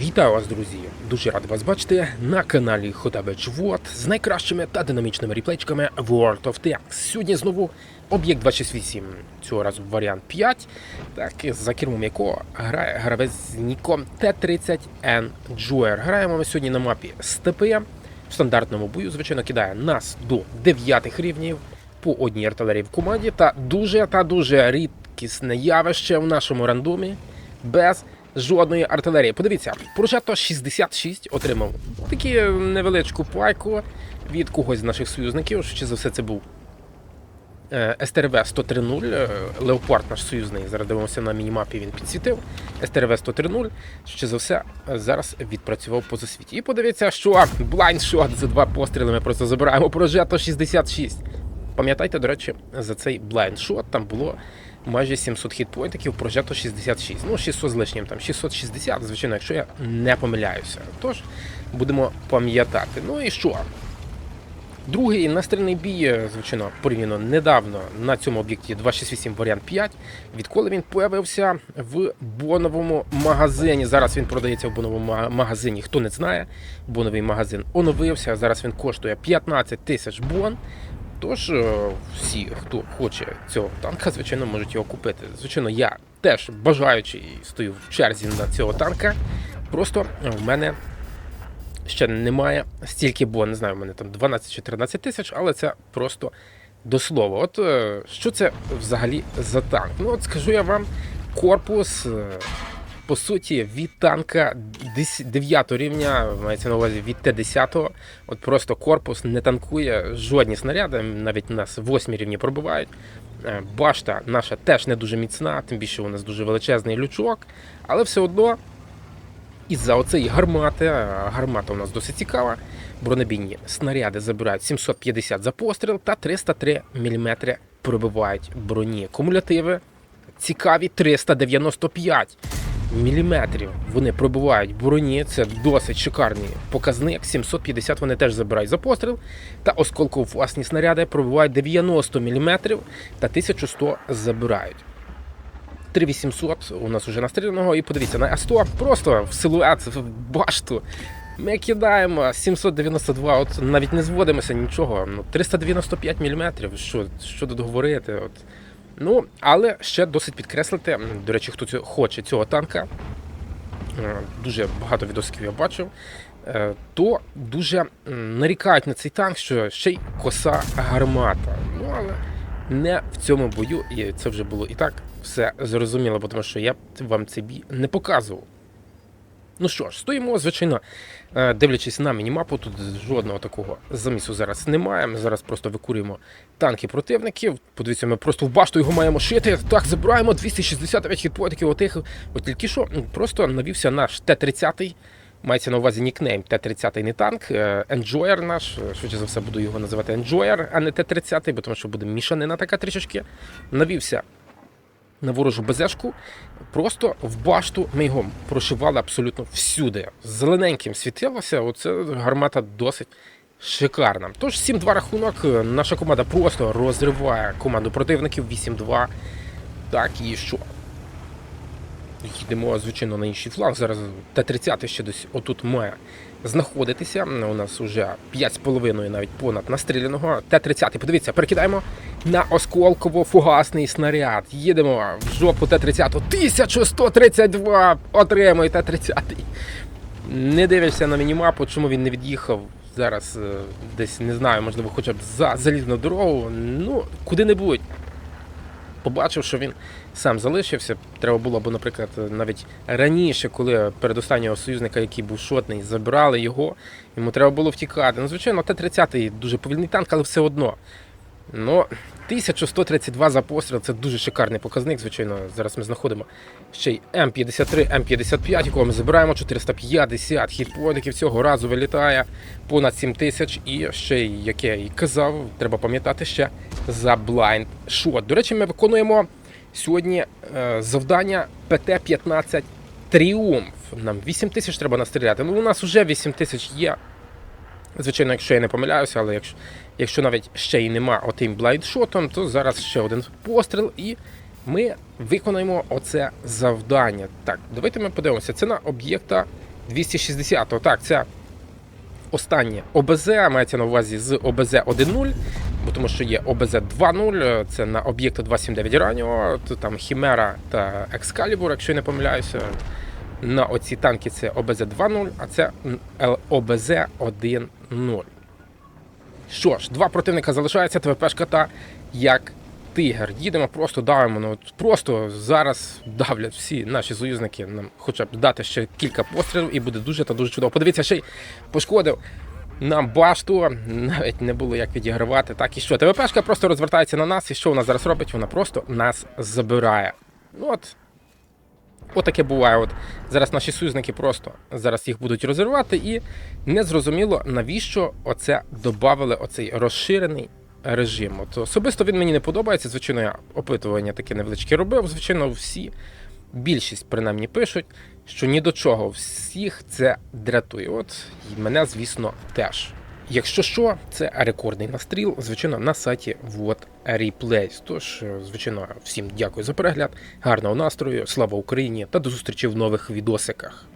Вітаю вас, друзі! Дуже радий вас бачити на каналі Хотабеч Вот з найкращими та динамічними реплейчиками World of Tanks. Сьогодні знову об'єкт 268, цього разу варіант 5, так, за кермом якого грає гравець з ніком Т-30N Joer. Граємо ми сьогодні на мапі Степи. В стандартному бою, звичайно, кидає нас до 9 рівнів по одній артилерії в команді та дуже та дуже рідкісне явище в нашому рандомі без жодної артилерії. Подивіться, Прожето 66 отримав таку невеличку пайку від когось з наших союзників. Що за все це був е, СТРВ 130 е, Леопард наш союзний. Зараз дивимося на мінімапі, він підсвітив. СТРВ 130 ще за все е, зараз відпрацював по засвіті. І подивіться, що блайндшот за два постріли ми просто забираємо. Прожето 66. Пам'ятайте, до речі, за цей блайндшот там було майже 700 хітпоінтиків, прожето 66. Ну, 600 з лишнім, там 660, звичайно, якщо я не помиляюся. Тож будемо пам'ятати. Ну і що? Другий настрільний бій, звичайно, порівняно недавно на цьому об'єкті 268 варіант 5. Відколи він появився в боновому магазині. Зараз він продається в боновому магазині. Хто не знає, боновий магазин оновився. Зараз він коштує 15 тисяч бон. Тож е, всі, хто хоче цього танка, звичайно, можуть його купити. Звичайно, я теж бажаючий стою в черзі на цього танка. Просто в мене ще немає стільки, бо не знаю, в мене там 12 чи 13 тисяч, але це просто до слова. От е, що це взагалі за танк? Ну, от скажу я вам, корпус. Е, По суті, від танка 9 рівня, мається на увазі від Т-10, от просто корпус не танкує жодні снаряди, навіть нас 8 рівні пробивають. Е, Башта наша теж не дуже міцна, тим більше у нас дуже величезний лючок, але все одно із-за оцеї гармати, а гармата у нас досить цікава. Бронебійні снаряди забирають 750 за постріл та 303 мм пробивають броні. Кумулятиви цікаві 395 міліметрів. Вони пробивають броні. Це досить шикарний показник. 750 вони теж забирають за постріл. Та осколково-власні снаряди пробивають 90 мм та 1100 забирають. 3800 у нас уже настріляного. І подивіться, на А100 просто в силует, в башту. Ми кидаємо 792, от навіть не зводимося нічого. Ну, 395 мм. Що, що тут говорити? От. Ну, але ще досить підкреслити. До речі, хто хоче цього танка, е, дуже багато відосиків я бачив, е, то дуже нарікають на цей танк, що ще й коса гармата. Ну, але не в цьому бою, і це вже було і так все зрозуміло, тому що я вам цей бій не показував. Ну що ж, стоїмо, звичайно, е, дивлячись на мінімапу, тут жодного такого замісу зараз немає. Ми зараз просто викурюємо танки противників. Подивіться, ми просто в башту його маємо шити. Так, забираємо 269 хітпоінтиків отих. От тільки що просто навівся наш Т-30. Мається на увазі нікнейм Т-30 не танк, е, Enjoyer наш. Швидше за все буду його називати Enjoyer, а не Т-30, бо тому що буде мішанина така трішечки. Навівся на ворожу безешку, просто в башту ми його прошивали абсолютно всюди. Зелененьким світилося, оце гармата досить шикарна. Тож 7-2 рахунок. Наша команда просто розриває команду противників 8-2. Так, і що? Їдемо, звичайно, на інший фланг. Зараз Т-30 ще десь отут має знаходитися. У нас вже 5,5 навіть понад настріляного. Т-30, подивіться, перекидаємо на осколково-фугасний снаряд. Їдемо в жопу Т-30. 1132 отримує Т-30. Не дивишся на мінімапу, чому він не від'їхав. Зараз е, десь не знаю, можливо, хоча б за залізну дорогу. Ну, куди-небудь. Побачив, що він сам залишився. Треба було б, наприклад, навіть раніше, коли передостаннього союзника, який був шотний, забрали його, йому треба було втікати. Ну, звичайно, Т-30 дуже повільний танк, але все одно. Ну, 1132 за постріл це дуже шикарний показник. Звичайно, зараз ми знаходимо ще й М53, М55, якого ми забираємо 450 хітпоінтиків цього разу вилітає понад 7 тисяч. І ще, як я і казав, треба пам'ятати ще за blind shot. До речі, ми виконуємо сьогодні е, завдання ПТ-15 Тріумф. Нам 8 тисяч треба настріляти. Ну, у нас вже 8 тисяч є. Звичайно, якщо я не помиляюся, але якщо, якщо навіть ще й нема отим блайндшотом, то зараз ще один постріл і ми виконаємо оце завдання. Так, давайте ми подивимося. Ціна об'єкта 260, так, це останнє ОБЗ, мається на увазі з ОБЗ 1.0, бо тому що є ОБЗ 2.0, це на об'єкту 279 раннього, там Хімера та Екскалібур, якщо я не помиляюся. На оці танки це ОБЗ 2.0, а це ОБЗ 1.0. Що ж, два противника залишаються, ТВПшка та як тигр. Їдемо, просто давимо. Ну, просто зараз давлять всі наші союзники. Нам хоча б дати ще кілька пострілів і буде дуже та дуже чудово. Подивіться, ще й пошкодив нам башту, навіть не було як відігравати. Так і що? ТВПшка просто розвертається на нас, і що вона зараз робить? Вона просто нас забирає. Ну от. Отаке буває. От зараз наші союзники просто зараз їх будуть розірвати, і незрозуміло, навіщо оце додавали оцей розширений режим. От особисто він мені не подобається. Звичайно, я опитування таке невеличке робив. Звичайно, всі, більшість принаймні пишуть, що ні до чого всіх це дратує. От і мене, звісно, теж. Якщо що, це рекордний настріл, звичайно, на сайті Вот Replays. Тож, е, звичайно, всім дякую за перегляд, гарного настрою, слава Україні та до зустрічі в нових відосиках.